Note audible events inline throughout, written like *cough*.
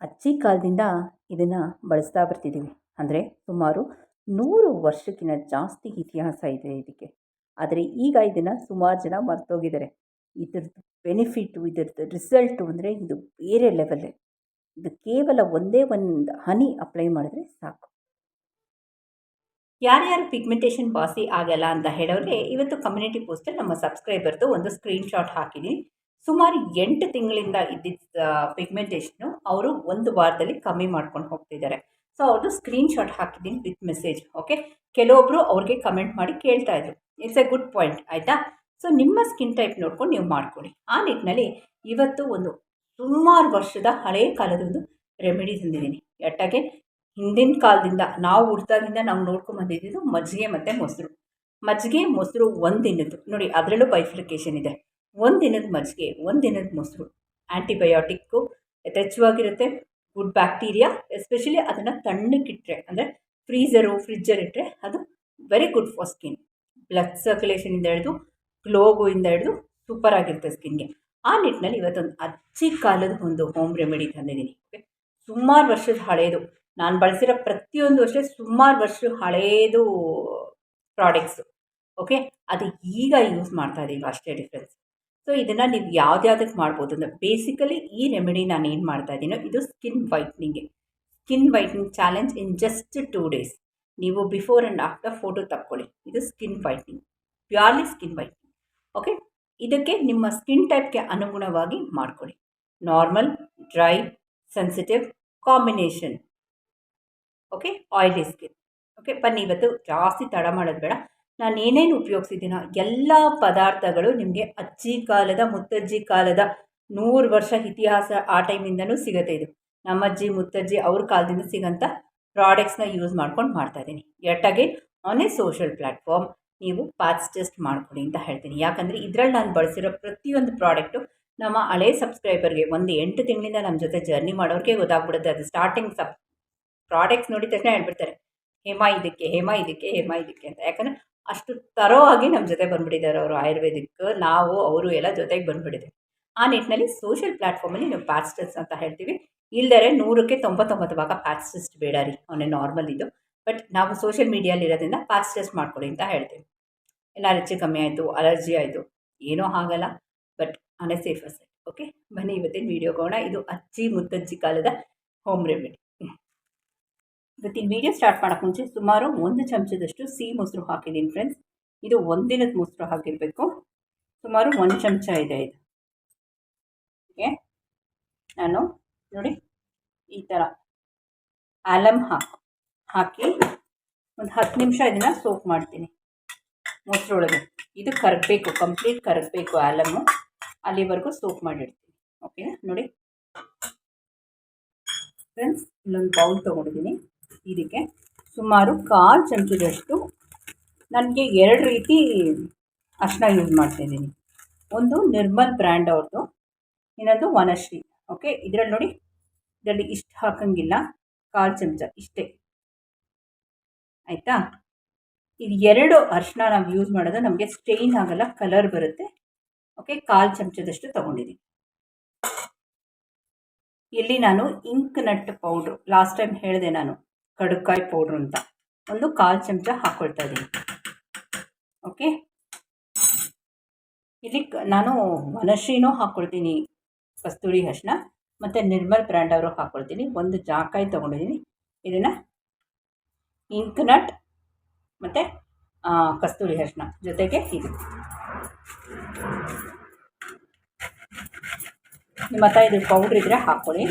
ಅಜ್ಜಿ ಕಾಲದಿಂದ ಇದನ್ನು ಬಳಸ್ತಾ ಬರ್ತಿದ್ದೀವಿ ಅಂದರೆ ಸುಮಾರು ನೂರು ವರ್ಷಕ್ಕಿಂತ ಜಾಸ್ತಿ ಇತಿಹಾಸ ಇದೆ ಇದಕ್ಕೆ. ಆದರೆ ಈಗ ಇದನ್ನು ಸುಮಾರು ಜನ ಮರ್ತೋಗಿದ್ದಾರೆ. ಇದ್ರದ್ದು ಬೆನಿಫಿಟ್ಟು ಇದ್ರದ್ದು ರಿಸಲ್ಟು ಅಂದರೆ ಇದು ಬೇರೆ ಲೆವೆಲ್ಲೇ ಇದು ಕೇವಲ ಒಂದೇ ಒಂದು ಹನಿ ಅಪ್ಲೈ ಮಾಡಿದ್ರೆ ಸಾಕು. ಯಾರ್ಯಾರು ಪಿಗ್ಮೆಂಟೇಷನ್ ಬಾಸಿ ಆಗಲ್ಲ ಅಂತ ಹೇಳೋರಿಗೆ ಇವತ್ತು ಕಮ್ಯುನಿಟಿ ಪೋಸ್ಟಲ್ಲಿ ನಮ್ಮ ಸಬ್ಸ್ಕ್ರೈಬರ್ದು ಒಂದು ಸ್ಕ್ರೀನ್ಶಾಟ್ ಹಾಕಿದ್ದೀನಿ ಸುಮಾರು ಎಂಟು ತಿಂಗಳಿಂದ ಇದ್ದಿದ್ದ ಪಿಗ್ಮೆಂಟೇಷನು ಅವರು ಒಂದು ವಾರದಲ್ಲಿ ಕಮ್ಮಿ ಮಾಡ್ಕೊಂಡು ಹೋಗ್ತಿದ್ದಾರೆ. ಸೊ ಅವ್ರದ್ದು ಸ್ಕ್ರೀನ್ಶಾಟ್ ಹಾಕಿದ್ದೀನಿ ವಿತ್ ಮೆಸೇಜ್ ಓಕೆ ಕೆಲವೊಬ್ಬರು ಅವ್ರಿಗೆ ಕಮೆಂಟ್ ಮಾಡಿ ಕೇಳ್ತಾ ಇದ್ರು. ಇಟ್ಸ್ ಎ ಗುಡ್ ಪಾಯಿಂಟ್ ಆಯಿತಾ? ಸೊ ನಿಮ್ಮ ಸ್ಕಿನ್ ಟೈಪ್ ನೋಡ್ಕೊಂಡು ನೀವು ಮಾಡ್ಕೊಳ್ಳಿ. ಆ ನಿಟ್ಟಿನಲ್ಲಿ ಇವತ್ತು ಒಂದು ಸುಮಾರು ವರ್ಷದ ಹಳೆಯ ಕಾಲದ ಒಂದು ರೆಮಿಡಿ ತಂದಿದ್ದೀನಿ. ಎಟ್ಟಾಗೆ ಹಿಂದಿನ ಕಾಲದಿಂದ, ನಾವು ಹುಡ್ದಾಗಿಂದ ನಾವು ನೋಡ್ಕೊಂಡು ಬಂದಿದ್ದು ಮಜ್ಜಿಗೆ ಮತ್ತು ಮೊಸರು. ಮಜ್ಜಿಗೆ, ಮೊಸರು ಒಂದಿನದ್ದು ದಿನದ್ದು ನೋಡಿ, ಅದರಲ್ಲೂ ಬೈಫ್ಲಿಕೇಶನ್ ಇದೆ. ಒಂದು ದಿನದ ಮಜ್ಜಿಗೆ, ಒಂದು ದಿನದ ಮೊಸರು. ಆ್ಯಂಟಿಬಯೋಟಿಕ್ಕು ಯಥೇಚ್ಛವಾಗಿರುತ್ತೆ. ಗುಡ್ ಬ್ಯಾಕ್ಟೀರಿಯಾ ಎಸ್ಪೆಷಲಿ ಅದನ್ನು ತಣ್ಣಕ್ಕಿಟ್ಟರೆ ಅಂದರೆ ಫ್ರೀಝರು ಫ್ರಿಜ್ಜರ್ ಇಟ್ಟರೆ ಅದು very good for skin blood ಸರ್ಕ್ಯುಲೇಷನಿಂದ ಹಿಡಿದು ಇಂದ ಹಿಡಿದು ಸೂಪರ್ ಆಗಿರುತ್ತೆ ಸ್ಕಿನ್ಗೆ ಆ ನಿಟ್ಟಿನಲ್ಲಿ ಇವತ್ತೊಂದು ಅಚ್ಚಿ ಕಾಲದ ಒಂದು ಹೋಮ್ ರೆಮಿಡಿ ತಂದಿದ್ದೀನಿ. ಓಕೆ ಸುಮಾರು ವರ್ಷದ ಹಳೆಯದು ನಾನು ಬಳಸಿರೋ ಪ್ರತಿಯೊಂದು ವರ್ಷ ಸುಮಾರು ವರ್ಷ ಹಳೆಯದು ಪ್ರಾಡಕ್ಟ್ಸು ಓಕೆ ಅದು ಈಗ ಯೂಸ್ ಮಾಡ್ತಾ ಇದ್ದೀವಿ ಅಷ್ಟೇ ಡಿಫ್ರೆನ್ಸ್ ಸೊ ಇದನ್ನು ನೀವು ಯಾವ್ದ್ಯಾವ್ದಕ್ಕೆ ಮಾಡ್ಬೋದು ಅಂದರೆ ಬೇಸಿಕಲಿ ಈ ರೆಮಿಡಿ ನಾನು ಏನು ಮಾಡ್ತಾ ಇದ್ದೀನೋ, ಇದು skin ವೈಟ್ನಿಂಗ್ಗೆ skin whitening challenge in just two days ನೀವು ಬಿಫೋರ್ ಆ್ಯಂಡ್ ಆಫ್ಟರ್ ಫೋಟೋ ತಕ್ಕೊಳ್ಳಿ. ಇದು skin whitening purely skin whitening okay ಇದಕ್ಕೆ ನಿಮ್ಮ ಸ್ಕಿನ್ ಟೈಪ್ಗೆ ಅನುಗುಣವಾಗಿ ಮಾಡ್ಕೊಳ್ಳಿ. Normal dry sensitive combination okay oily skin okay ಬನ್ನಿ, ಇವತ್ತು ಜಾಸ್ತಿ ತಡ ಮಾಡೋದು ಬೇಡ. ನಾನು ಏನೇನು ಉಪಯೋಗಿಸಿದ್ದೀನೋ ಎಲ್ಲ ಪದಾರ್ಥಗಳು ನಿಮಗೆ ಅಜ್ಜಿ ಕಾಲದ, ಮುತ್ತಜ್ಜಿ ಕಾಲದ ನೂರು ವರ್ಷ ಇತಿಹಾಸ ಆ ಟೈಮಿಂದನೂ ಸಿಗುತ್ತೆ ಇದು. ನಮ್ಮಜ್ಜಿ, ಮುತ್ತಜ್ಜಿ ಅವ್ರ ಕಾಲದಿಂದ ಸಿಗೋಂಥ ಪ್ರಾಡಕ್ಟ್ಸ್ನ ಯೂಸ್ ಮಾಡ್ಕೊಂಡು ಮಾಡ್ತಾಯಿದ್ದೀನಿ ಎಟ್ಟಾಗೆ ಆನ್ ಎ ಸೋಷಿಯಲ್ ಪ್ಲ್ಯಾಟ್ಫಾರ್ಮ್ ನೀವು ಪಾಚ್ ಟೆಸ್ಟ್ ಮಾಡ್ಕೊಳ್ಳಿ ಅಂತ ಹೇಳ್ತೀನಿ. ಯಾಕಂದರೆ ಇದರಲ್ಲಿ ನಾನು ಬಳಸಿರೋ ಪ್ರತಿಯೊಂದು ಪ್ರಾಡಕ್ಟು ನಮ್ಮ ಹಳೆ ಸಬ್ಸ್ಕ್ರೈಬರ್ಗೆ ಒಂದು ಎಂಟು ತಿಂಗಳಿಂದ ನಮ್ಮ ಜೊತೆ ಜರ್ನಿ ಮಾಡೋರಿಗೆ ಗೊತ್ತಾಗ್ಬಿಡುತ್ತೆ. ಅದು ಸ್ಟಾರ್ಟಿಂಗ್ ಸಬ್ ಪ್ರಾಡಕ್ಟ್ಸ್ ನೋಡಿದ ತಕ್ಷಣ ಹೇಳ್ಬಿಡ್ತಾರೆ, ಹೇಮಾ ಇದಕ್ಕೆ ಹೇಮಾ ಇದಕ್ಕೆ ಹೇಮಾ ಇದಕ್ಕೆ ಅಂತ. ಯಾಕಂದರೆ ಅಷ್ಟು ತರೋ ಆಗಿ ನಮ್ಮ ಜೊತೆ ಬಂದುಬಿಟ್ಟಿದ್ದಾರೆ ಅವರು ಆಯುರ್ವೇದಿಕ್, ನಾವು, ಅವರು ಎಲ್ಲ ಜೊತೆಗೆ ಬಂದುಬಿಟ್ಟಿದೆ ಆ ನಿಟ್ಟಿನಲ್ಲಿ ಸೋಷಿಯಲ್ ಪ್ಲ್ಯಾಟ್ಫಾರ್ಮಲ್ಲಿ ನೀವು ಪ್ಯಾಚ್ ಟೆಸ್ಟ್ ಅಂತ ಹೇಳ್ತೀವಿ. ಇಲ್ಲದರೆ ನೂರಕ್ಕೆ ತೊಂಬತ್ತೊಂಬತ್ತು ಭಾಗ ಪ್ಯಾಚ್ ಟೆಸ್ಟ್ ಬೇಡ ರೀ, ಅವನೇ ನಾರ್ಮಲ್ ಇದು. ಬಟ್ ನಾವು ಸೋಷಿಯಲ್ ಮೀಡಿಯಲ್ಲಿ ಇರೋದ್ರಿಂದ ಪ್ಯಾಚ್ ಟೆಸ್ಟ್ ಮಾಡ್ಕೊಳ್ಳಿ ಅಂತ ಹೇಳ್ತೀವಿ. ಎಲ್ಲ ರುಚಿ ಕಮ್ಮಿ ಆಯಿತು ಅಲರ್ಜಿ ಆಯಿತು, ಏನೂ ಆಗಲ್ಲ. But on safe side okay ಬನ್ನಿ ಇವತ್ತಿನ ವೀಡಿಯೋಗೋಣ ಇದು ಅಜ್ಜಿ ಮುತ್ತಜ್ಜಿ ಕಾಲದ ಹೋಮ್ ರೆಮಿಡಿ ಇವತ್ತಿನ ವೀಡಿಯೋ ಸ್ಟಾರ್ಟ್ ಮಾಡೋಕ್ಕೆ ಮುಂಚೆ ಸುಮಾರು ಒಂದು ಚಮಚದಷ್ಟು ಸಿಹಿ ಮೊಸರು ಹಾಕಿದ್ದೀನಿ ಫ್ರೆಂಡ್ಸ್ ಇದು ಒಂದಿನದ ಮೊಸರು ಹಾಕಿರಬೇಕು. ಸುಮಾರು ಒಂದು ಚಮಚ ಇದೆ ಇದು. ಓಕೆ. ನಾನು ನೋಡಿ ಈ ಥರ ಆಲಮ್ ಹಾಕು, ಹಾಕಿ ಒಂದು ಹತ್ತು ನಿಮಿಷ ಇದನ್ನು ಸೋಪ್ ಮಾಡ್ತೀನಿ. ಮೊಸರೊಳಗೆ ಇದು ಕರಗಬೇಕು, ಕಂಪ್ಲೀಟ್ ಕರಗಬೇಕು ಆಲಮ್ಮು ಅಲ್ಲಿವರೆಗೂ ಸೋಪ್ ಮಾಡಿಡ್ತೀನಿ ಓಕೆನಾ? ನೋಡಿ. ಫ್ರೆಂಡ್ಸ್ ಇಲ್ಲೊಂದು ಬೌಲ್ ತೊಗೊಂಡಿದ್ದೀನಿ ಇದಕ್ಕೆ ಸುಮಾರು ಕಾಲು ಚಮಚದಷ್ಟು ನನಗೆ ಎರಡು ರೀತಿ ಅರ್ಶಿನ ಯೂಸ್ ಮಾಡ್ತಾಯಿದ್ದೀನಿ ಒಂದು ನಿರ್ಮಲ್ ಬ್ರ್ಯಾಂಡ್ ಅವ್ರದ್ದು ಇನ್ನೊಂದು ವನಶ್ರೀ. ಓಕೆ ಇದರಲ್ಲಿ ನೋಡಿ, ಇದರಲ್ಲಿ ಇಷ್ಟು ಹಾಕಂಗಿಲ್ಲ, ಕಾಲು ಚಮಚ ಇಷ್ಟೇ. ಆಯಿತಾ? ಇದು ಎರಡು ಅರ್ಶಿನ ನಾವು ಯೂಸ್ ಮಾಡೋದು, ನಮಗೆ ಸ್ಟೇನ್ ಆಗಲ್ಲ ಕಲರ್ ಬರುತ್ತೆ. ಓಕೆ ಕಾಲು ಚಮಚದಷ್ಟು ತೊಗೊಂಡಿದ್ದೀನಿ. ಇಲ್ಲಿ ನಾನು ink nut powder last time ಹೇಳಿದೆ ನಾನು. ಕಡುಕಾಯಿ ಪೌಡ್ರ್ ಅಂತ. ಒಂದು ಕಾಲು ಚಮಚ ಹಾಕ್ಕೊಳ್ತಾ ಇದ್ದೀನಿ ಓಕೆ? ಇಲ್ಲಿ ನಾನು ವನಶ್ರೀನೂ ಹಾಕ್ಕೊಳ್ತೀನಿ ಕಸ್ತೂರಿ ಅರಿಶಿನ ಮತ್ತು ನಿರ್ಮಲ್ ಬ್ರ್ಯಾಂಡ್ ಅವರು ಹಾಕ್ಕೊಳ್ತೀನಿ ಒಂದು ಜಾಕಾಯಿ ತೊಗೊಂಡಿದ್ದೀನಿ ಇದನ್ನು ಇಂಕ್ ನಟ್ ಮತ್ತು ಕಸ್ತೂರಿ ಅರಿಶಿನ ಜೊತೆಗೆ ಇದು. ನಿಮ್ಮ ಹತ್ರ ಇದು ಪೌಡ್ರ್ ಇದ್ದರೆ ಹಾಕ್ಕೊಳ್ಳಿ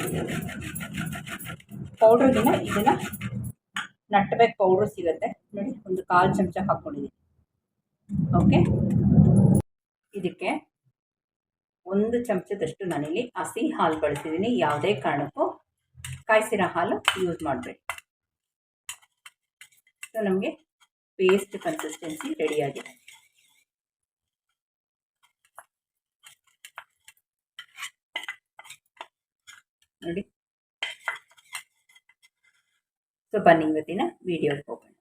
ಪೌಡ್ರಿಗಿನ್ನ ಇದನ್ನು ನಟ್ಬೇಕು ಪೌಡ್ರು ಸಿಗುತ್ತೆ. ನೋಡಿ, ಒಂದು ಕಾಲು ಚಮಚ ಹಾಕ್ಕೊಂಡಿದ್ದೀನಿ ಓಕೆ ಇದಕ್ಕೆ ಒಂದು ಚಮಚದಷ್ಟು ನಾನಿಲ್ಲಿ ಹಸಿ ಹಾಲು ಬಳಸಿದ್ದೀನಿ ಯಾವುದೇ ಕಾರಣಕ್ಕೂ ಕಾಯಿಸಿರೋ ಹಾಲು ಯೂಸ್ ಮಾಡಬೇಡಿ ಸೊ ನಮಗೆ ಪೇಸ್ಟ್ ಕನ್ಸಿಸ್ಟೆನ್ಸಿ ರೆಡಿಯಾಗಿದೆ ನೋಡಿ ಸೊ ಬನ್ನಿ ಇವತ್ತಿನ ವೀಡಿಯೋಗೆ ಹೋಗೋಣ.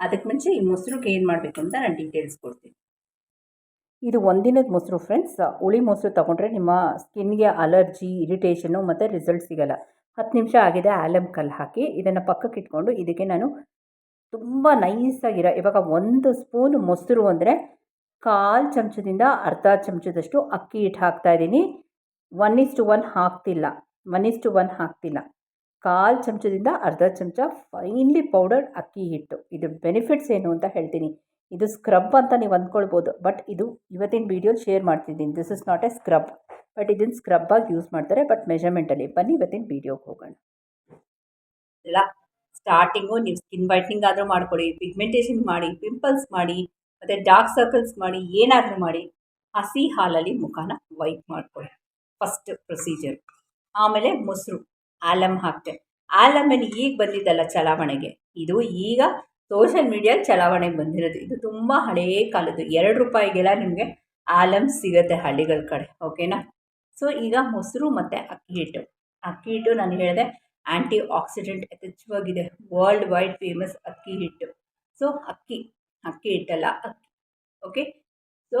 ಅದಕ್ಕೆ ಮುಂಚೆ ಈ ಮೊಸರುಗೆ ಏನು ಮಾಡಬೇಕು ಅಂತ ನಾನು ಡೀಟೇಲ್ಸ್ ಕೊಡ್ತೀನಿ. ಇದು ಒಂದಿನದ ಮೊಸರು ಫ್ರೆಂಡ್ಸ್ ಹುಳಿ ಮೊಸರು ತೊಗೊಂಡ್ರೆ ನಿಮ್ಮ ಸ್ಕಿನ್ಗೆ ಅಲರ್ಜಿ ಇರಿಟೇಷನು ಮತ್ತು ರಿಸಲ್ಟ್ ಸಿಗೋಲ್ಲ. ಹತ್ತು ನಿಮಿಷ ಆಗಿದೆ ಆಲಮ್ ಕಲ್ಲು ಹಾಕಿ ಇದನ್ನು ಪಕ್ಕಕ್ಕೆ ಇಟ್ಕೊಂಡು ಇದಕ್ಕೆ ನಾನು ತುಂಬ ನೈಸಾಗಿರೋ ಇವಾಗ ಒಂದು ಸ್ಪೂನ್ ಮೊಸರು ಅಂದರೆ ಕಾಲು ಚಮಚದಿಂದ ಅರ್ಧ ಚಮಚದಷ್ಟು ಅಕ್ಕಿ ಹಿಟ್ಟು ಹಾಕ್ತಾಯಿದ್ದೀನಿ ಒನ್ ಇಸ್ಟು ಒನ್ ಹಾಕ್ತಿಲ್ಲ. ಒನ್ ಇಸ್ಟು ಒನ್ ಹಾಕ್ತಿಲ್ಲ. ಕಾಲು ಚಮಚದಿಂದ ಅರ್ಧ ಚಮಚ ಫೈನ್ಲಿ ಪೌಡರ್ಡ್ ಅಕ್ಕಿ ಹಿಟ್ಟು. ಇದು ಬೆನಿಫಿಟ್ಸ್ ಏನು ಅಂತ ಹೇಳ್ತೀನಿ. ಇದು ಸ್ಕ್ರಬ್ ಅಂತ ನೀವು ಅಂದ್ಕೊಳ್ಬೋದು. ಬಟ್ ಇದು ಇವತ್ತಿನ ವಿಡಿಯೋ ಶೇರ್ ಮಾಡ್ತಿದ್ದೀನಿ. This is not a scrub but ಇದನ್ನು ಸ್ಕ್ರಬ್ಬಾಗಿ ಯೂಸ್ ಮಾಡ್ತಾರೆ. ಬಟ್ ಮೆಷರ್ಮೆಂಟಲ್ಲಿ ಬನ್ನಿ, ಇವತ್ತಿನ ವಿಡಿಯೋಗೆ ಹೋಗೋಣ. ಇಲ್ಲ ಸ್ಟಾರ್ಟಿಂಗು ನೀವು ಸ್ಕಿನ್ ವೈಟ್ನಿಂಗ್ ಆದರೂ ಮಾಡ್ಕೊಳ್ಳಿ. ಪಿಗ್ಮೆಂಟೇಷನ್ ಮಾಡಿ ಪಿಂಪಲ್ಸ್ ಮಾಡಿ, ಮತ್ತು ಡಾರ್ಕ್ ಸರ್ಕಲ್ಸ್ ಮಾಡಿ, ಏನಾದರೂ ಮಾಡಿ, ಹಸಿ ಹಾಲಲ್ಲಿ ಮುಖನ ವೈಟ್ ಮಾಡ್ಕೊಳ್ಳಿ. ಫಸ್ಟ್ ಪ್ರೊಸೀಜರ್ ಆಮೇಲೆ ಮೊಸರು. ಆಲಮ್ ಹಾಕ್ತೆ. ಆಲಮಲ್ಲಿ ಈಗ ಬಂದಿದ್ದಲ್ಲ ಚಲಾವಣೆಗೆ. ಇದು ಈಗ ಸೋಷಿಯಲ್ ಮೀಡಿಯಾ ಚಲಾವಣೆಗೆ ಬಂದಿರೋದು. ಇದು ತುಂಬ ಹಳೇ ಕಾಲದ್ದು. ಎರಡು ರೂಪಾಯಿಗೆಲ್ಲ ನಿಮಗೆ ಆಲಮ್ ಸಿಗುತ್ತೆ ಹಳ್ಳಿಗಳ ಕಡೆ. ಓಕೆನಾ? ಸೊ ಈಗ ಮೊಸರು ಮತ್ತು ಅಕ್ಕಿ ಹಿಟ್ಟು. ಅಕ್ಕಿ ಹಿಟ್ಟು ನಾನು ಹೇಳಿದೆ ಆ್ಯಂಟಿ ಆಕ್ಸಿಡೆಂಟ್ ಯಥೇಚ್ಛವಾಗಿದೆ. ವರ್ಲ್ಡ್ ವೈಡ್ ಫೇಮಸ್ ಅಕ್ಕಿ ಹಿಟ್ಟು. ಸೊ ಅಕ್ಕಿ ಅಕ್ಕಿ ಹಿಟ್ಟಲ್ಲ, ಅಕ್ಕಿ. ಓಕೆ ಸೊ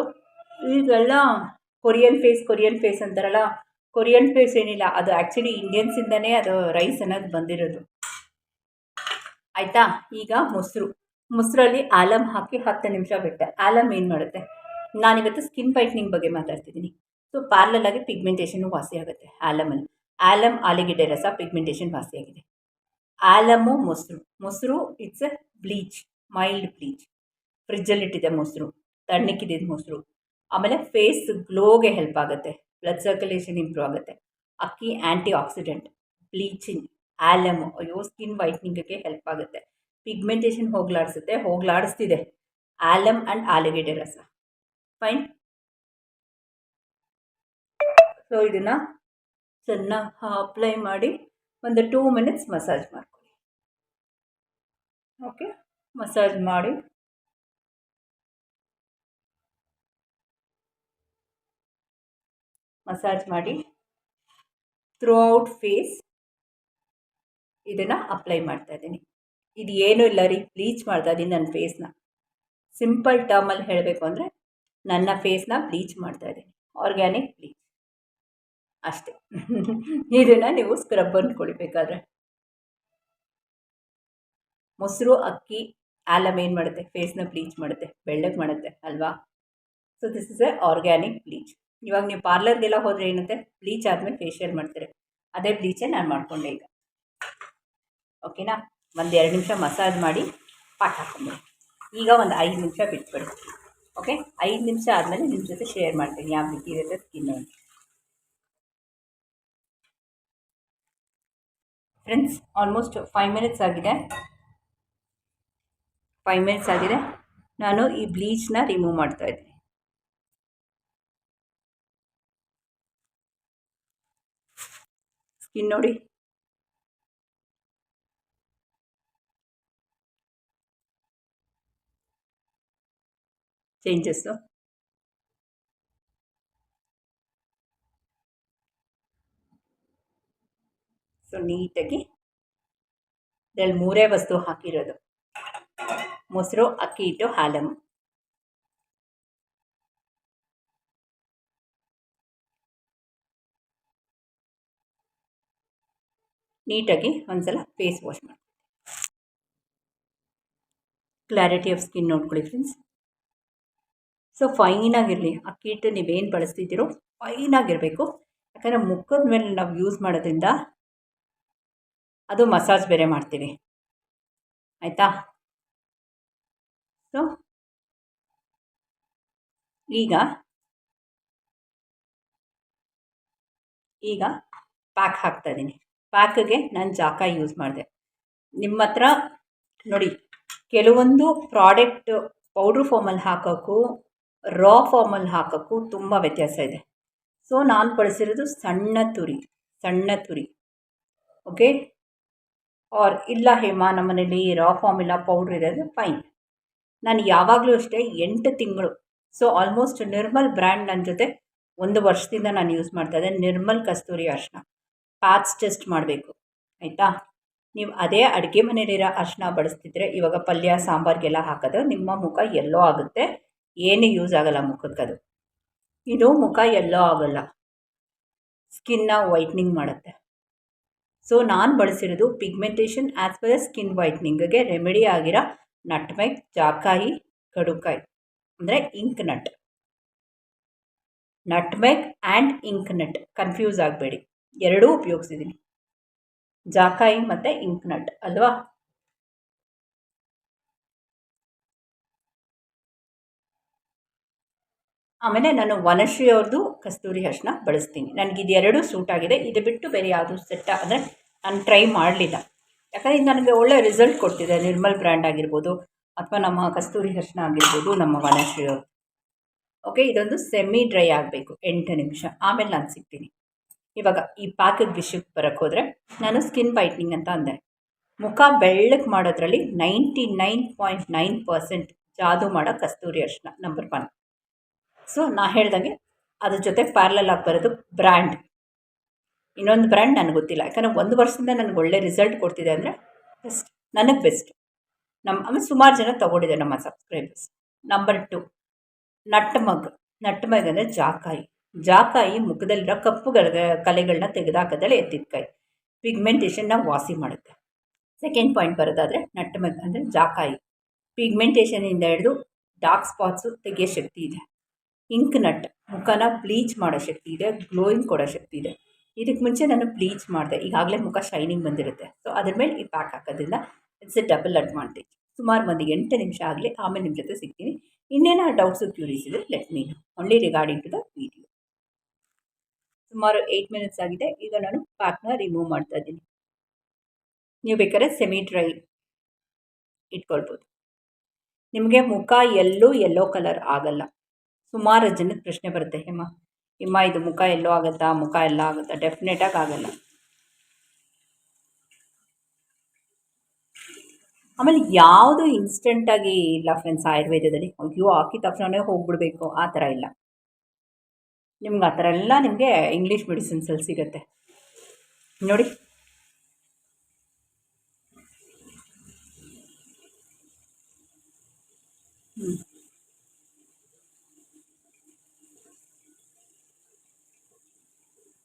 ಈಗೆಲ್ಲ ಕೊರಿಯನ್ ಫೇಸ್ ಕೊರಿಯನ್ ಫೇಸ್ ಅಂತಾರಲ್ಲ ಕೊರಿಯನ್ ಫೇಸ್ ಏನಿಲ್ಲ, ಅದು ಆ್ಯಕ್ಚುಲಿ ಇಂಡಿಯನ್ಸಿಂದನೇ ಅದು ರೈಸ್ ಅನ್ನೋದು ಬಂದಿರೋದು. ಆಯಿತಾ? ಈಗ ಮೊಸರು. ಮೊಸರಲ್ಲಿ ಆಲಮ್ ಹಾಕಿ ಹತ್ತು ನಿಮಿಷ ಬಿಟ್ಟೆ. ಆಲಮ್ ಏನು ಮಾಡುತ್ತೆ? ನಾನಿವತ್ತು ಸ್ಕಿನ್ ವೈಟ್ನಿಂಗ್ ಬಗ್ಗೆ ಮಾತಾಡ್ತಿದ್ದೀನಿ. ಸೊ ಪಾರ್ಲಲ್ಲಾಗಿ ಪಿಗ್ಮೆಂಟೇಷನ್ನು ವಾಸಿ ಆಗುತ್ತೆ ಆಲಮಲ್ಲಿ ಆಲಮ್ ಆಲೂಗೆಡ್ಡೆ ರಸ ಪಿಗ್ಮೆಂಟೇಷನ್ ವಾಸಿಯಾಗಿದೆ ಆಲಮು ಮೊಸರು. ಮೊಸರು it's a bleach mild bleach ಫ್ರಿಜ್ಜಲ್ಲಿಟ್ಟಿದೆ ಮೊಸರು. ತಣ್ಣಕ್ಕಿದೆ ಮೊಸರು. ಆಮೇಲೆ ಫೇಸ್ ಗ್ಲೋಗೆ ಹೆಲ್ಪ್ ಆಗುತ್ತೆ. ಬ್ಲಡ್ ಸರ್ಕ್ಯುಲೇಷನ್ ಇಂಪ್ರೂವ್ ಆಗುತ್ತೆ. ಅಕ್ಕಿ ಆ್ಯಂಟಿ ಆಕ್ಸಿಡೆಂಟ್ ಬ್ಲೀಚಿಂಗ್ ಆಲಮ್ ಅಯ್ಯೋ ಸ್ಕಿನ್ ವೈಟ್ನಿಂಗಕ್ಕೆ ಹೆಲ್ಪ್ ಆಗುತ್ತೆ. ಪಿಗ್ಮೆಂಟೇಷನ್ ಹೋಗ್ಲಾಡಿಸುತ್ತೆ, ಹೋಗ್ಲಾಡಿಸ್ತಿದೆ. ಆಲಮ್ ಆ್ಯಂಡ್ ಆಲೂಗೆಡ್ಡೆ ರಸ. ಫೈನ್ ಸೊ ಇದನ್ನು ಚೆನ್ನಾಗಿ ಅಪ್ಲೈ ಮಾಡಿ ಒಂದು ಟೂ ಮಿನಿಟ್ಸ್ ಮಸಾಜ್ ಮಾಡ್ಕೊಳ್ಳಿ. ಓಕೆ ಮಸಾಜ್ ಮಾಡಿ. ಮಸಾಜ್ ಮಾಡಿ ಥ್ರೂ ಔಟ್ ಫೇಸ್ ಇದನ್ನು ಅಪ್ಲೈ ಮಾಡ್ತಾ ಇದ್ದೀನಿ. ಇದು ಏನೂ ಇಲ್ಲ ರೀ ಬ್ಲೀಚ್ ಮಾಡ್ತಾ ಇದ್ದೀನಿ ನನ್ನ ಫೇಸ್ನ ಸಿಂಪಲ್ ಟರ್ಮಲ್ಲಿ ಹೇಳಬೇಕು ಅಂದರೆ ನನ್ನ ಫೇಸ್ನ ಬ್ಲೀಚ್ ಮಾಡ್ತಾ ಇದ್ದೀನಿ. ಆರ್ಗ್ಯಾನಿಕ್ ಬ್ಲೀಚ್ ಅಷ್ಟೇ. *laughs* ಇದನ್ನು ನೀವು ಸ್ಕ್ರಬ್ ಅಂದ್ಕೊಳ್ಬೇಕಾದ್ರೆ ಮೊಸರು, ಅಕ್ಕಿ, ಆಲಮ್ ಏನು ಮಾಡುತ್ತೆ? ಫೇಸ್ನ ಬ್ಲೀಚ್ ಮಾಡುತ್ತೆ. ಬೆಳ್ಳಗೆ ಮಾಡುತ್ತೆ, ಅಲ್ವಾ? So this is a organic bleach ಇವಾಗ ನೀವು ಪಾರ್ಲರ್ಗೆಲ್ಲ ಹೋದರೆ ಏನಂತೆ? ಬ್ಲೀಚ್ ಆದಮೇಲೆ ಫೇಶಿಯಲ್ ಮಾಡ್ತಾರೆ. ಅದೇ ಬ್ಲೀಚೇ ನಾನು ಮಾಡಿಕೊಂಡೆ ಈಗ. ಓಕೆನಾ? ಒಂದು ಎರಡು ನಿಮಿಷ ಮಸಾಜ್ ಮಾಡಿ ಪಾಟ್ ಹಾಕೊಂಬಿಡಿ ಈಗ ಒಂದು ಐದು ನಿಮಿಷ ಬಿಟ್ಬಿಡಿ. ಓಕೆ? ಐದು ನಿಮಿಷ ಆದಮೇಲೆ ನಿಮ್ಮ ಜೊತೆ ಶೇರ್ ಮಾಡ್ತೀನಿ. ಯಾವ ರೀತಿ ಇರುತ್ತೆ skin friends, almost five minutes ಆಗಿದೆ. ಫೈವ್ ಮಿನಿಟ್ಸ್ ಆಗಿದೆ. ನಾನು ಈ ಬ್ಲೀಚ್ನ ರಿಮೂವ್ ಮಾಡ್ತಾಯಿದ್ದೀನಿ ಸ್ಕಿನ್ ನೋಡಿ. ಚೇಂಜಸ್ಸು ಸೊ ನೀಟಾಗಿ ಇದರಲ್ಲಿ ಮೂರೇ ವಸ್ತು ಹಾಕಿರೋದು. ಮೊಸರು ಅಕ್ಕಿ ಹಿಟ್ಟು ಹಾಲಮ್ ನೀಟಾಗಿ ಒಂದ್ಸಲ ಫೇಸ್ ವಾಶ್ ಮಾಡಿ ಕ್ಲಾರಿಟಿ ಆಫ್ ಸ್ಕಿನ್ ನೋಡ್ಕೊಳ್ಳಿ ಫ್ರೆಂಡ್ಸ್ ಸೊ ಫೈನಾಗಿರಲಿ ಆ ಕಿಟ್ ನೀವೇನು ಬಳಸ್ತಿದ್ದೀರೋ ಫೈನಾಗಿರಬೇಕು ಯಾಕಂದರೆ ಮುಖದ ಮೇಲೆ ನಾವು ಯೂಸ್ ಮಾಡೋದ್ರಿಂದ ಅದು ಮಸಾಜ್ ಬೇರೆ ಮಾಡ್ತೀವಿ. ಆಯಿತಾ? ಸೊ ಈಗ ಈಗ ಪ್ಯಾಕ್ ಹಾಕ್ತಾಯಿದ್ದೀನಿ ಪ್ಯಾಕ್ಗೆ ನಾನು ಜಾಕ ಯೂಸ್ ಮಾಡಿದೆ. ನಿಮ್ಮ ಹತ್ರ ನೋಡಿ, ಕೆಲವೊಂದು ಪ್ರಾಡಕ್ಟ್ ಪೌಡ್ರ್ ಫಾರ್ಮಲ್ಲಿ ಹಾಕೋಕ್ಕೂ ರಾ ಫಾರ್ಮಲ್ಲಿ ಹಾಕೋಕ್ಕೂ ತುಂಬ ವ್ಯತ್ಯಾಸ ಇದೆ. ಸೊ ನಾನು ಬಳಸಿರೋದು ಸಣ್ಣ ತುರಿ ಸಣ್ಣ ತುರಿ. ಓಕೆ ಆರ್ ಇಲ್ಲ ಹೇಮ, ನಮ್ಮನೇಲಿ ರಾ ಫಾರ್ಮ್ ಇಲ್ಲ ಪೌಡ್ರ್ ಇದೆ ಅಂದರೆ ಫೈನ್ ನಾನು ಯಾವಾಗಲೂ ಅಷ್ಟೇ ಎಂಟು ತಿಂಗಳು ಸೊ ಆಲ್ಮೋಸ್ಟ್ ನಿರ್ಮಲ್ ಬ್ರ್ಯಾಂಡ್ ನನ್ನ ಜೊತೆ ಒಂದು ವರ್ಷದಿಂದ ನಾನು ಯೂಸ್ ಮಾಡ್ತಾ ಇದ್ದೆ, ನಿರ್ಮಲ್ ಕಸ್ತೂರಿ ಅರಿಶಿನ. ಪ್ಯಾಚ್ ಟೆಸ್ಟ್ ಮಾಡಬೇಕು, ಆಯಿತಾ? ನೀವು ಅದೇ ಅಡುಗೆ ಮನೇಲಿರೋ ಅರಿಶಿನ ಬಳಸ್ತಿದ್ರೆ ಇವಾಗ ಪಲ್ಯ, ಸಾಂಬಾರಿಗೆಲ್ಲ ಹಾಕಿದ್ರೆ ನಿಮ್ಮ ಮುಖ ಎಲ್ಲೋ ಆಗುತ್ತೆ. ಏನೂ ಯೂಸ್ ಆಗೋಲ್ಲ ಅದು. ಇದು ಮುಖ ಎಲ್ಲೋ ಆಗೋಲ್ಲ. ಸ್ಕಿನ್ನ ವೈಟ್ನಿಂಗ್ ಮಾಡುತ್ತೆ. ಸೊ ನಾನು ಬಳಸಿರೋದು pigmentation as well as skin ವೈಟ್ನಿಂಗ್ಗೆ remedy ಆಗಿರೋ ನಟ್ಮೆಗ್ ಜಾಕಾಯಿ, ಕಡುಕಾಯಿ, ಅಂದರೆ ink nut nutmeg and ink nut confuse ಆಗಬೇಡಿ. ಎರಡೂ ಉಪಯೋಗಿಸಿದ್ದೀನಿ ಜಾಕಾಯಿ ಮತ್ತು ಇಂಕ್ ನಟ್ ಅಲ್ವಾ? ಆಮೇಲೆ ನಾನು ವನಶ್ರೀ ಅವ್ರದ್ದು ಕಸ್ತೂರಿ ಅರ್ಶನ ಬಳಸ್ತೀನಿ. ನನಗೆ ಇದೆರಡೂ ಸೂಟ್ ಆಗಿದೆ. ಇದು ಬಿಟ್ಟು ಬೇರೆ ಯಾವುದು ಸೆಟ್ ಅಂದರೆ ನಾನು ಟ್ರೈ ಮಾಡಲಿಲ್ಲ. ಯಾಕಂದರೆ ಇದು ನನಗೆ ಒಳ್ಳೆ ರಿಸಲ್ಟ್ ಕೊಡ್ತಿದೆ. ನಿರ್ಮಲ್ ಬ್ರ್ಯಾಂಡ್ ಆಗಿರ್ಬೋದು ಅಥವಾ ನಮ್ಮ ಕಸ್ತೂರಿ ಅರ್ಶನ ಆಗಿರ್ಬೋದು ನಮ್ಮ ವನಶ್ರೀ ಅವ್ರದ್ದು ಓಕೆ ಇದೊಂದು ಸೆಮಿ ಡ್ರೈ ಆಗಬೇಕು. ಎಂಟು ನಿಮಿಷ. ಆಮೇಲೆ ನಾನು ಸಿಗ್ತೀನಿ. ಇವಾಗ ಈ ಪ್ಯಾಕಿಗೆ ವಿಷಯಕ್ಕೆ ಬರೋಕ್ಕೆ ಹೋದರೆ ನಾನು ಸ್ಕಿನ್ ವೈಟ್ನಿಂಗ್ ಅಂತ ಅಂದೆ. ಮುಖ ಬೆಳ್ಳಗೆ ಮಾಡೋದ್ರಲ್ಲಿ ninety nine point nine percent ಜಾದು ಮಾಡೋ ಕಸ್ತೂರಿ ಅರ್ಶಿನ ನಂಬರ್ ಒನ್ ಸೊ ನಾ ಹೇಳ್ದಂಗೆ ಅದ್ರ ಜೊತೆ ಪ್ಯಾರ್ಲಲ್ ಆಗಿ ಬರೋದು ಬ್ರ್ಯಾಂಡ್ ಇನ್ನೊಂದು ಬ್ರ್ಯಾಂಡ್ ನನಗೆ ಗೊತ್ತಿಲ್ಲ. ಯಾಕಂದರೆ ಒಂದು ವರ್ಷದಿಂದ ನನಗೆ ಒಳ್ಳೆ ರಿಸಲ್ಟ್ ಕೊಡ್ತಿದೆ ಅಂದರೆ ಬೆಸ್ಟ್ ನನಗೆ ಬೆಸ್ಟ್ ನಮ್ಮ ಆಮೇಲೆ ಸುಮಾರು ಜನ ತೊಗೊಂಡಿದೆ ನಮ್ಮ subscribers number two nutmeg. Nutmeg ಅಂದರೆ ಜಾಕಾಯಿ. ಜಾಕಾಯಿ ಮುಖದಲ್ಲಿರೋ ಕಪ್ಪುಗಳ ಕಲೆಗಳನ್ನ ತೆಗೆದಾಕದಲ್ಲೇ ಎತ್ತಿದ ಕೈ. ಪಿಗ್ಮೆಂಟೇಷನ್ನ ವಾಸಿ ಮಾಡುತ್ತೆ. ಸೆಕೆಂಡ್ ಪಾಯಿಂಟ್ ಬರೋದಾದರೆ ನಟ್ಮಗ್ ಅಂದರೆ ಜಾಕಾಯಿ. ಪಿಗ್ಮೆಂಟೇಷನಿಂದ ಹಿಡಿದು ಡಾರ್ಕ್ ಸ್ಪಾಟ್ಸು ತೆಗೆಯೋ ಶಕ್ತಿ ಇದೆ. ಇಂಕ್ ನಟ್, ಮುಖನ ಬ್ಲೀಚ್ ಮಾಡೋ ಶಕ್ತಿ ಇದೆ ಗ್ಲೋಯಿಂಗ್ ಕೊಡೋ ಶಕ್ತಿ ಇದೆ. ಇದಕ್ಕೆ ಮುಂಚೆ ನಾನು ಬ್ಲೀಚ್ ಮಾಡಿದೆ, ಈಗಾಗಲೇ ಮುಖ ಶೈನಿಂಗ್ ಬಂದಿರುತ್ತೆ. ಸೊ ಅದ್ರ ಮೇಲೆ ಈ ಪ್ಯಾಕ್ ಹಾಕೋದ್ರಿಂದ ಇಟ್ಸ್ ಎ ಡಬಲ್ ಅಡ್ವಾಂಟೇಜ್ ಸುಮಾರು ಒಂದು ಎಂಟು ನಿಮಿಷ ಆಗಲಿ, ಆಮೇಲೆ ನಿಮ್ಮ ಜೊತೆ ಸಿಗ್ತೀನಿ. ಇನ್ನೇನೋ ಡೌಟ್ಸು ಕ್ಯೂರೀಸ್ ಇದೆ let me know only regarding to the video ಸುಮಾರು ಏಯ್ಟ್ ಮಿನಿಟ್ಸ್ ಆಗಿದೆ. ಈಗ ನಾನು ಪ್ಯಾಕ್ನ ರಿಮೂವ್ ಮಾಡ್ತಾ ಇದ್ದೀನಿ. ನೀವು ಬೇಕಾದ್ರೆ ಸೆಮಿ ಡ್ರೈ ಇಟ್ಕೊಳ್ಬೋದು. ನಿಮಗೆ ಮುಖ ಎಲ್ಲೂ ಎಲ್ಲೋ ಕಲರ್ ಆಗಲ್ಲ. ಸುಮಾರು ಜನದ ಪ್ರಶ್ನೆ ಬರುತ್ತೆ, ಹೇಮ ಇಮ್ಮ ಇದು ಮುಖ ಎಲ್ಲೋ ಆಗುತ್ತಾ? ಮುಖ ಎಲ್ಲ ಆಗುತ್ತಾ? ಡೆಫಿನೆಟಾಗಿ ಆಗಲ್ಲ. ಆಮೇಲೆ ಯಾವುದು ಇನ್ಸ್ಟೆಂಟಾಗಿ ಇಲ್ಲ ಫ್ರೆಂಡ್ಸ್ ಆಯುರ್ವೇದದಲ್ಲಿ, ಅಯ್ಯೋ, ಹಾಕಿದ ತಕ್ಷಣವೇ ಹೋಗ್ಬಿಡ್ಬೇಕು. ಆ ಥರ ಇಲ್ಲ. ನಿಮ್ಗೆ ಆ ಥರ ಎಲ್ಲ ನಿಮಗೆ ಇಂಗ್ಲೀಷ್ ಮೆಡಿಸಿನ್ಸಲ್ಲಿ ಸಿಗುತ್ತೆ. ನೋಡಿ. ಹ್ಞೂ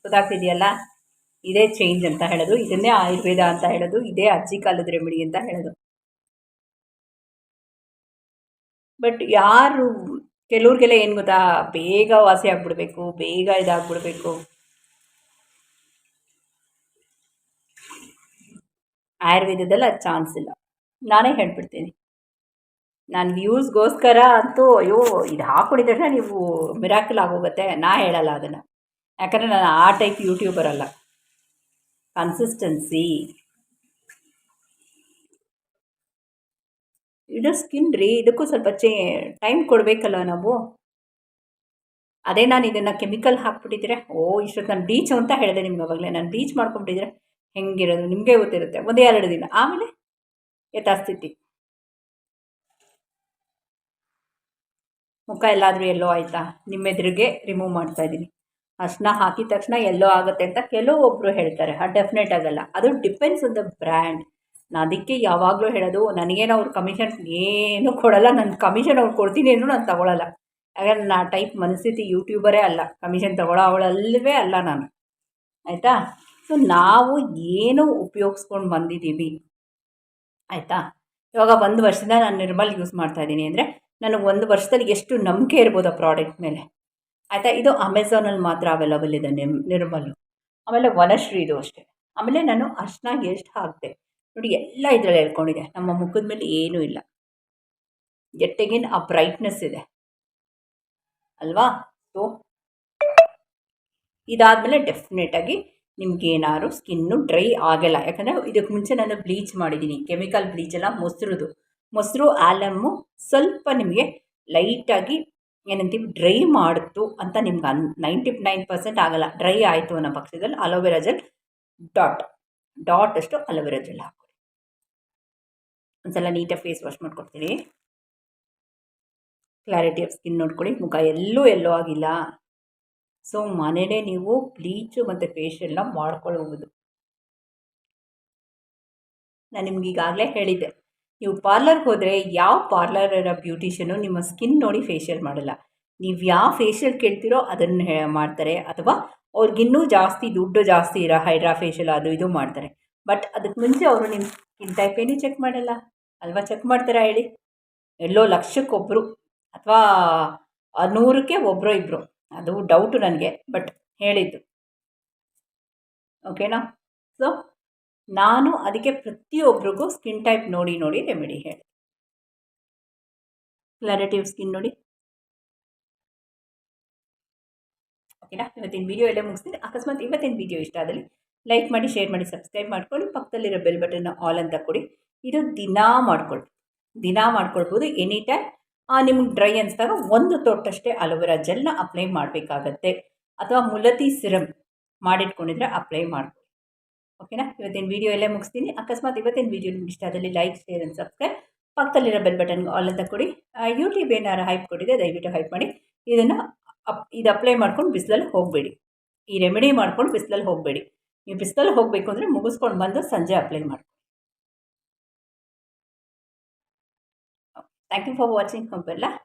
ಗೊತ್ತಾಗ್ತಿದೆಯಲ್ಲ? ಇದೇ ಚೇಂಜ್ ಅಂತ ಹೇಳೋದು, ಇದನ್ನೇ ಆಯುರ್ವೇದ ಅಂತ ಹೇಳೋದು, ಇದೇ ಅಜ್ಜಿ ಕಾಲದ ರೆಮಿಡಿ ಅಂತ ಹೇಳೋದು. ಬಟ್ ಯಾರು ಕೆಲವ್ರಿಗೆಲ್ಲ ಏನು ಗೊತ್ತಾ? ಬೇಗ ವಾಸಿ ಆಗಿಬಿಡ್ಬೇಕು, ಬೇಗ ಇದಾಗ್ಬಿಡ್ಬೇಕು. ಆಯುರ್ವೇದದಲ್ಲಿ ಅದು ಚಾನ್ಸ್ ಇಲ್ಲ. ನಾನೇ ಹೇಳ್ಬಿಡ್ತೀನಿ. ನಾನು ವ್ಯೂಸ್ಗೋಸ್ಕರ ಅಂತೂ ಅಯ್ಯೋ, ಇದು ಹಾಕ್ಕೊಂಡಿದ ತಕ್ಷಣ ನೀವು ಮಿರಾಕಲ್ ಆಗೋಗುತ್ತೆ. ನಾ ಹೇಳಲ್ಲ ಅದನ್ನು. ಯಾಕಂದರೆ ನಾನು ಆ ಟೈಪ್ ಯೂಟ್ಯೂಬರ್ ಅಲ್ಲ. ಕನ್ಸಿಸ್ಟೆನ್ಸಿ. ಇದು ಸ್ಕಿನ್ ರೀ, ಇದಕ್ಕೂ ಸ್ವಲ್ಪ ಚೇ ಟೈಮ್ ಕೊಡಬೇಕಲ್ಲ ನಾವು? ಅದೇ ನಾನು ಇದನ್ನು ಕೆಮಿಕಲ್ ಹಾಕ್ಬಿಟ್ಟಿದ್ರೆ, ಓ ಇಷ್ಟೊತ್ತು ನಾನು ಬೀಚು ಅಂತ ಹೇಳಿದೆ ನಿಮ್ಗೆ ಅವಾಗಲೇ. ನಾನು ಬೀಚ್ ಮಾಡ್ಕೊಂಬಿಟ್ಟಿದ್ರೆ ಹೆಂಗಿರೋದು? ನಿಮಗೆ ಗೊತ್ತಿರುತ್ತೆ. ಒಂದೇ ಎರಡು ದಿನ. ಆಮೇಲೆ ಯಥಾಸ್ಥಿತಿ. ಮುಖ ಎಲ್ಲಾದರೂ ಎಲ್ಲೋ ಆಯಿತಾ? ನಿಮ್ಮೆದುರಿಗೆ ರಿಮೂವ್ ಮಾಡ್ತಾಯಿದ್ದೀನಿ ಅರ್ಶನ ಹಾಕಿದ ತಕ್ಷಣ ಎಲ್ಲೋ ಆಗುತ್ತೆ ಅಂತ ಕೆಲವೊಬ್ಬರು ಹೇಳ್ತಾರೆ. ಆ ಡೆಫಿನೆಟ್ ಆಗಲ್ಲ. ಅದು ಡಿಪೆಂಡ್ಸ್ ಆನ್ ದ ಬ್ರ್ಯಾಂಡ್ ನಾನು ಅದಕ್ಕೆ ಯಾವಾಗಲೂ ಹೇಳೋದು, ನನಗೇನು ಅವ್ರ ಕಮಿಷನ್ ಏನೂ ಕೊಡಲ್ಲ ನನ್ನ ಕಮಿಷನ್ ಅವ್ರು ಕೊಡ್ತೀನಿ ಅಂದರೂ ನಾನು ತಗೊಳಲ್ಲ. ಯಾಕಂದ್ರೆ ನಾ ಟೈಪ್ ಮನಸ್ಥಿತಿ ಯೂಟ್ಯೂಬರೇ ಅಲ್ಲ ಕಮಿಷನ್ ತಗೊಳ್ಳೋ ಅವಳಲ್ಲವೇ ಅಲ್ಲ ನಾನು. ಆಯಿತಾ? ಸೊ ನಾವು ಏನು ಉಪಯೋಗಿಸ್ಕೊಂಡು ಬಂದಿದ್ದೀವಿ? ಆಯಿತಾ? ಇವಾಗ ಒಂದು ವರ್ಷದಿಂದ ನಾನು ನಿರ್ಮಲ್ ಯೂಸ್ ಮಾಡ್ತಾಯಿದ್ದೀನಿ ಅಂದರೆ, ನನಗೆ ಒಂದು ವರ್ಷದಲ್ಲಿ ಎಷ್ಟು ನಂಬಿಕೆ ಇರ್ಬೋದು ಆ ಪ್ರಾಡಕ್ಟ್ ಮೇಲೆ. ಆಯಿತಾ? ಇದು ಅಮೆಝಾನಲ್ಲಿ ಮಾತ್ರ ಅವೈಲಬಲ್ ಇದೆ ನಿಮ್, ನಿರ್ಮಲ್. ಆಮೇಲೆ ವನಶ್ರೀದು ಅಷ್ಟೇ. ಆಮೇಲೆ ನಾನು ಅರ್ಶನ ಎಷ್ಟು ಹಾಕಿದೆ? ನೋಡಿ ಎಲ್ಲ ಇದರಲ್ಲಿ ಹೇಳ್ಕೊಂಡಿದೆ. ನಮ್ಮ ಮುಖದ ಮೇಲೆ ಏನೂ ಇಲ್ಲ. ಜೊತೆಗೇನು ಆ ಬ್ರೈಟ್ನೆಸ್ ಇದೆ. ಅಲ್ವಾ? ಸೊ ಇದಾದಮೇಲೆ ಡೆಫಿನೆಟಾಗಿ ನಿಮ್ಗೇನಾದ್ರು ಸ್ಕಿನ್ನು ಡ್ರೈ ಆಗಲ್ಲ. ಯಾಕಂದರೆ ಇದಕ್ಕೆ ಮುಂಚೆ ನಾನು ಬ್ಲೀಚ್ ಮಾಡಿದ್ದೀನಿ ಕೆಮಿಕಲ್ ಬ್ಲೀಚ್ ಎಲ್ಲ ಮೊಸರುದು. ಮೊಸರು ಆಲಮ್ಮು ಸ್ವಲ್ಪ ನಿಮಗೆ ಲೈಟಾಗಿ ಏನಂತೀವಿ ಡ್ರೈ ಮಾಡಿತು ಅಂತ ನಿಮ್ಗೆ ಅನ್ ನೈಂಟಿ ನೈನ್ ಪರ್ಸೆಂಟ್ ಆಗಲ್ಲ. ಡ್ರೈ ಆಯಿತು ಅನ್ನೋ ಪಕ್ಷದಲ್ಲಿ aloe vera gel dot dot ಅಷ್ಟು ಅಲೋವೆರಾ ಜೆಲ್ ಹಾಕ್ಕೊಳ್ಳಿ ಒಂದ್ಸಲ ನೀಟಾಗಿ ಫೇಸ್ ವಾಶ್ ಮಾಡ್ಕೊಡ್ತೀನಿ. ಕ್ಲಾರಿಟಿ ಆಫ್ ಸ್ಕಿನ್ ನೋಡ್ಕೊಳ್ಳಿ, ಮುಖ ಎಲ್ಲೂ ಎಲ್ಲೋ ಆಗಿಲ್ಲ. ಸೊ ಮನೇಲೇ ನೀವು ಬ್ಲೀಚು ಮತ್ತು ಫೇಶಿಯಲ್ನ ಮಾಡ್ಕೊಳ್ಬೋದು ನಾನು ನಿಮ್ಗೆ ಈಗಾಗಲೇ ಹೇಳಿದ್ದೆ, ನೀವು ಪಾರ್ಲರ್ಗೆ ಹೋದರೆ ಯಾವ ಪಾರ್ಲರರ ಬ್ಯೂಟಿಷಿಯನು ನಿಮ್ಮ ಸ್ಕಿನ್ ನೋಡಿ ಫೇಶಿಯಲ್ ಮಾಡಲ್ಲ. ನೀವು ಯಾವ ಫೇಶಿಯಲ್ ಕೇಳ್ತೀರೋ ಅದನ್ನು ಮಾಡ್ತಾರೆ. ಅಥವಾ ಅವ್ರಿಗಿನ್ನೂ ಜಾಸ್ತಿ ದುಡ್ಡು ಜಾಸ್ತಿ ಇರೋ ಹೈಡ್ರಾ ಫೇಶಿಯಲ್ ಅದು ಇದು ಮಾಡ್ತಾರೆ. ಬಟ್ ಅದಕ್ಕೆ ಮುಂಚೆ ಅವರು ನಿಮ್ಮ ಸ್ಕಿನ್ ಟೈಪ್ ಏನೂ ಚೆಕ್ ಮಾಡಲ್ಲ. ಅಲ್ವಾ? ಚೆಕ್ ಮಾಡ್ತೀರಾ ಹೇಳಿ? ಎಲ್ಲೋ ಲಕ್ಷಕ್ಕೊಬ್ಬರು ಅಥವಾ ನೂರಕ್ಕೆ ಒಬ್ಬರು ಇಬ್ಬರು ಅದು ಡೌಟು ನನಗೆ ಬಟ್ ಹೇಳಿದ್ದು. ಓಕೆನಾ ಸೊ ನಾನು ಅದಕ್ಕೆ ಪ್ರತಿಯೊಬ್ಬರಿಗೂ ಸ್ಕಿನ್ ಟೈಪ್ ನೋಡಿ ನೋಡಿ ರೆಮಿಡಿ ಹೇಳಿ ಕ್ಲಾರಿಟಿವ್ ಸ್ಕಿನ್ ನೋಡಿ. ಓಕೆನಾ ಇವತ್ತಿನ ವಿಡಿಯೋ ಎಲ್ಲ ಮುಗಿಸ್ತೀನಿ. ಅಕಸ್ಮಾತ್ ಇವತ್ತಿನ ವೀಡಿಯೋ ಇಷ್ಟ ಆದಲ್ಲಿ ಲೈಕ್ ಮಾಡಿ ಶೇರ್ ಮಾಡಿ ಸಬ್ಸ್ಕ್ರೈಬ್ ಮಾಡ್ಕೊಳ್ಳಿ. ಪಕ್ಕದಲ್ಲಿರೋ ಬೆಲ್ ಬಟನ್ನ ಆಲ್ ಅಂತ ಕೊಡಿ. ಇದು ದಿನಾ ಮಾಡ್ಕೊಳ್ಳಿ ದಿನಾ ಮಾಡ್ಕೊಳ್ಬೋದು ಎನಿ ಟೈಮ್ ನಿಮ್ಗೆ ಡ್ರೈ ಅನಿಸಿದಾಗ ಒಂದು ತೊಟ್ಟಷ್ಟೇ ಅಲೋವೆರಾ ಜೆಲ್ನ ಅಪ್ಲೈ ಮಾಡಬೇಕಾಗತ್ತೆ. ಅಥವಾ ಮುಲತಿ ಸಿರಮ್ ಮಾಡಿಟ್ಕೊಂಡಿದ್ರೆ ಅಪ್ಲೈ ಮಾಡ್ಕೊಳ್ಳಿ ಓಕೆನಾ? ಇವತ್ತಿನ ವಿಡಿಯೋ ಎಲ್ಲೇ ಮುಗಿಸ್ತೀನಿ. ಅಕಸ್ಮಾತ್ ಇವತ್ತಿನ ವಿಡಿಯೋ ನಿಮ್ಗೆ ಇಷ್ಟ ಆದಲ್ಲಿ ಲೈಕ್ ಶೇರ್ ಆ್ಯಂಡ್ ಸಬ್ಸ್ಕ್ರೈಬ್ ಪಕ್ಕದಲ್ಲಿರೋ ಬೆಲ್ ಬಟನ್ ಆಲ್ ಅಂತ ಕೊಡಿ. ಯೂಟ್ಯೂಬ್ ಏನಾರು ಹೈಪ್ ಕೊಟ್ಟಿದೆ ದಯವಿಟ್ಟು ಹೈಪ್ ಮಾಡಿ. ಇದನ್ನು ಅಪ್, ಇದು ಅಪ್ಲೈ ಮಾಡ್ಕೊಂಡು ಬಿಸಿಲಲ್ಲಿ ಹೋಗಬೇಡಿ. ಈ ರೆಮಿಡಿ ಮಾಡ್ಕೊಂಡು ಬಿಸಿಲಲ್ಲಿ ಹೋಗಬೇಡಿ. ನೀವು ಬಿಸಿಲಲ್ಲಿ ಹೋಗಬೇಕು ಅಂದರೆ ಮುಗಿಸ್ಕೊಂಡು ಬಂದು ಸಂಜೆ ಅಪ್ಲೈ ಮಾಡಿ Thank you for watching Humpella.